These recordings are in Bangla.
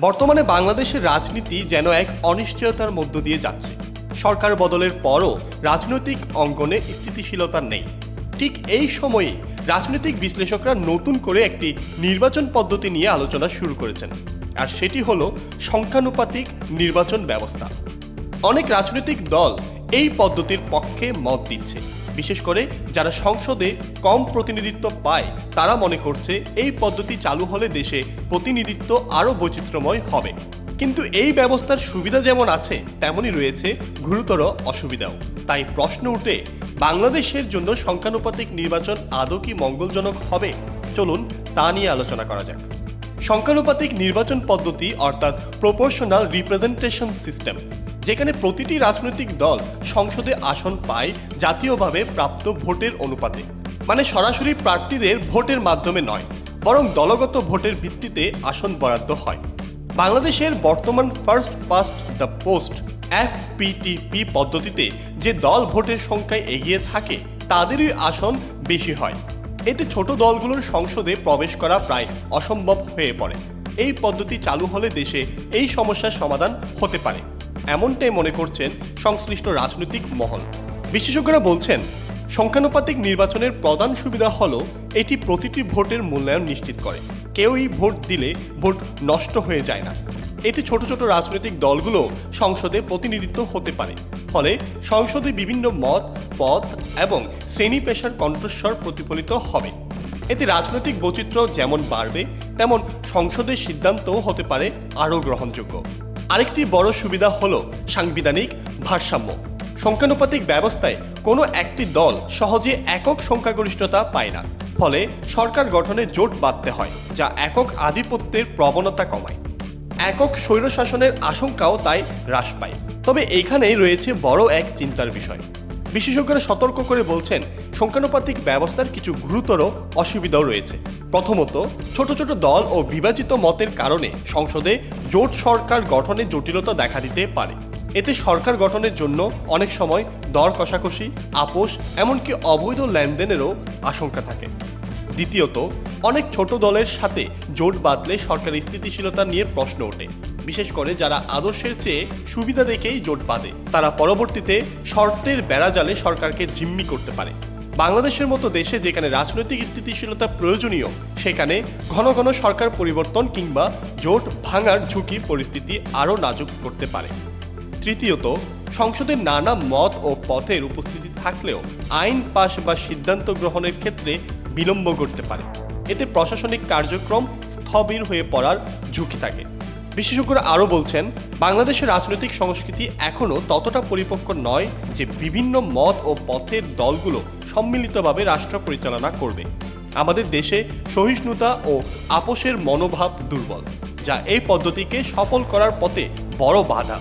বর্তমানে বাংলাদেশের রাজনীতি যেন এক অনিশ্চয়তার মধ্য দিয়ে যাচ্ছে। সরকার বদলের পরও রাজনৈতিক অঙ্গনে স্থিতিশীলতা নেই। ঠিক এই সময়ে রাজনৈতিক বিশ্লেষকরা নতুন করে একটি নির্বাচন পদ্ধতি নিয়ে আলোচনা শুরু করেছেন। আর সেটি হলো সংখ্যানুপাতিক নির্বাচন ব্যবস্থা। অনেক রাজনৈতিক দল এই পদ্ধতির পক্ষে মত দিচ্ছে। বিশেষ করে যারা সংসদে কম প্রতিনিধিত্ব পায়, তারা মনে করছে এই পদ্ধতি চালু হলে দেশে প্রতিনিধিত্ব আরও বৈচিত্র্যময় হবে। কিন্তু এই ব্যবস্থার সুবিধা যেমন আছে, তেমনই রয়েছে গুরুতর অসুবিধাও। তাই প্রশ্ন উঠে, বাংলাদেশের জন্য সংখ্যানুপাতিক নির্বাচন আদৌ কি মঙ্গলজনক হবে? চলুন তা নিয়ে আলোচনা করা যাক। সংখ্যানুপাতিক নির্বাচন পদ্ধতি অর্থাৎ প্রপোর্শনাল রিপ্রেজেন্টেশন সিস্টেম যেখানে প্রতিটি রাজনৈতিক দল সংসদে আসন পায় জাতীয়ভাবে প্রাপ্ত ভোটের অনুপাতে। মানে সরাসরি প্রার্থীদের ভোটের মাধ্যমে নয়, বরং দলগত ভোটের ভিত্তিতে আসন বরাদ্দ হয়। বাংলাদেশের বর্তমান first past the post FPTP পদ্ধতিতে যে দল ভোটের সংখ্যায় এগিয়ে থাকে, তাদেরই আসন বেশি হয়। এতে ছোট দলগুলোর সংসদে প্রবেশ করা প্রায় অসম্ভব হয়ে পড়ে। এই পদ্ধতি চালু হলে দেশে এই সমস্যার সমাধান হতে পারে, এমনটাই মনে করছেন সংশ্লিষ্ট রাজনৈতিক মহল। বিশেষজ্ঞরা বলছেন, সংখ্যানুপাতিক নির্বাচনের প্রধান সুবিধা হল এটি প্রতিটি ভোটের মূল্যায়ন নিশ্চিত করে। কেউই ভোট দিলে ভোট নষ্ট হয়ে যায় না। এতে ছোট ছোট রাজনৈতিক দলগুলো সংসদে প্রতিনিধিত্ব হতে পারে। ফলে সংসদে বিভিন্ন মত, পথ এবং শ্রেণি পেশার কণ্ঠস্বর প্রতিফলিত হবে। এতে রাজনৈতিক বৈচিত্র্য যেমন বাড়বে, তেমন সংসদের সিদ্ধান্তও হতে পারে আরও গ্রহণযোগ্য। আরেকটি বড় সুবিধা হল সাংবিধানিক ভারসাম্য। সংখ্যানুপাতিক ব্যবস্থায় কোনো একটি দল সহজে একক সংখ্যাগরিষ্ঠতা পায় না। ফলে সরকার গঠনে জোট বাঁধতে হয়, যা একক আধিপত্যের প্রবণতা কমায়। একক স্বৈরশাসনের আশঙ্কাও তাই হ্রাস পায়। তবে এইখানেই রয়েছে বড় এক চিন্তার বিষয়। বিশেষজ্ঞরা সতর্ক করে বলছেন, সংখ্যানুপাতিক ব্যবস্থার কিছু গুরুতর অসুবিধাও রয়েছে। প্রথমত, ছোট ছোট দল ও বিভাজিত মতের কারণে সংসদে জোট সরকার গঠনে জটিলতা দেখা দিতে পারে। এতে সরকার গঠনের জন্য অনেক সময় দর কষাকষি, আপোষ, এমনকি অবৈধ লেনদেনেরও আশঙ্কা থাকে। দ্বিতীয়ত, অনেক ছোট দলের সাথে জোট বাঁধলে সরকারের স্থিতিশীলতা নিয়ে প্রশ্ন ওঠে। বিশেষ করে যারা আদর্শের চেয়ে সুবিধা দেখেই জোট বাঁধে, তারা পরবর্তীতে শর্তের বেড়াজালে সরকারকে জিম্মি করতে পারে। বাংলাদেশের মতো দেশে যেখানে রাজনৈতিক স্থিতিশীলতা প্রয়োজনীয়, সেখানে ঘন ঘন সরকার পরিবর্তন কিংবা জোট ভাঙার ঝুঁকি পরিস্থিতি আরও নাজুক করতে পারে। তৃতীয়ত সংসদের নানা মত ও পথের উপস্থিতি থাকলেও আইন পাশ বা সিদ্ধান্ত গ্রহণের ক্ষেত্রে বিলম্ব করতে পারে। এতে প্রশাসনিক কার্যক্রম স্থবির হয়ে পড়ার ঝুঁকি থাকে। বিশেষজ্ঞরা আরও বলছেন, বাংলাদেশের রাজনৈতিক সংস্কৃতি এখনও ততটা পরিপক্ক নয় যে বিভিন্ন মত ও পথের দলগুলো সম্মিলিতভাবে রাষ্ট্র পরিচালনা করবে। আমাদের দেশে সহিষ্ণুতা ও আপোষের মনোভাব দুর্বল, যা এই পদ্ধতিকে সফল করার পথে বড় বাধা।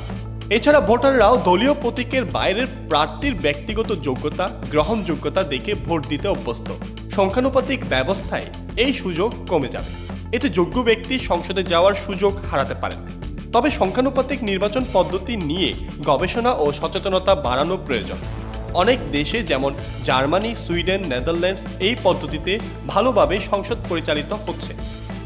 এছাড়া ভোটাররাও দলীয় প্রতীকের বাইরের প্রার্থীর ব্যক্তিগত যোগ্যতা, গ্রহণযোগ্যতা দেখে ভোট দিতে অভ্যস্ত। সংখ্যানুপাতিক ব্যবস্থায় এই সুযোগ কমে যাবে। এতে যোগ্য ব্যক্তি সংসদে যাওয়ার সুযোগ হারাতে পারেন। তবে সংখ্যানুপাতিক নির্বাচন পদ্ধতি নিয়ে গবেষণা ও সচেতনতা বাড়ানো প্রয়োজন। অনেক দেশে যেমন জার্মানি, সুইডেন, নেদারল্যান্ডস এই পদ্ধতিতে ভালোভাবে সংসদ পরিচালিত হচ্ছে।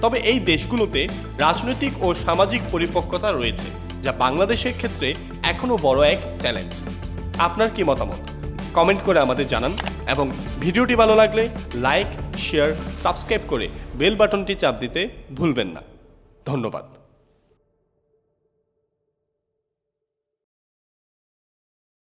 তবে এই দেশগুলোতে রাজনৈতিক ও সামাজিক পরিপক্কতা রয়েছে, যা বাংলাদেশের ক্ষেত্রে এখনও বড় এক চ্যালেঞ্জ। আপনার কি মতামত? কমেন্ট করে আমাদের জানান এবং ভিডিওটি ভালো লাগলে লাইক, শেয়ার, সাবস্ক্রাইব করে বেল বাটনটি চাপ দিতে ভুলবেন না। ধন্যবাদ।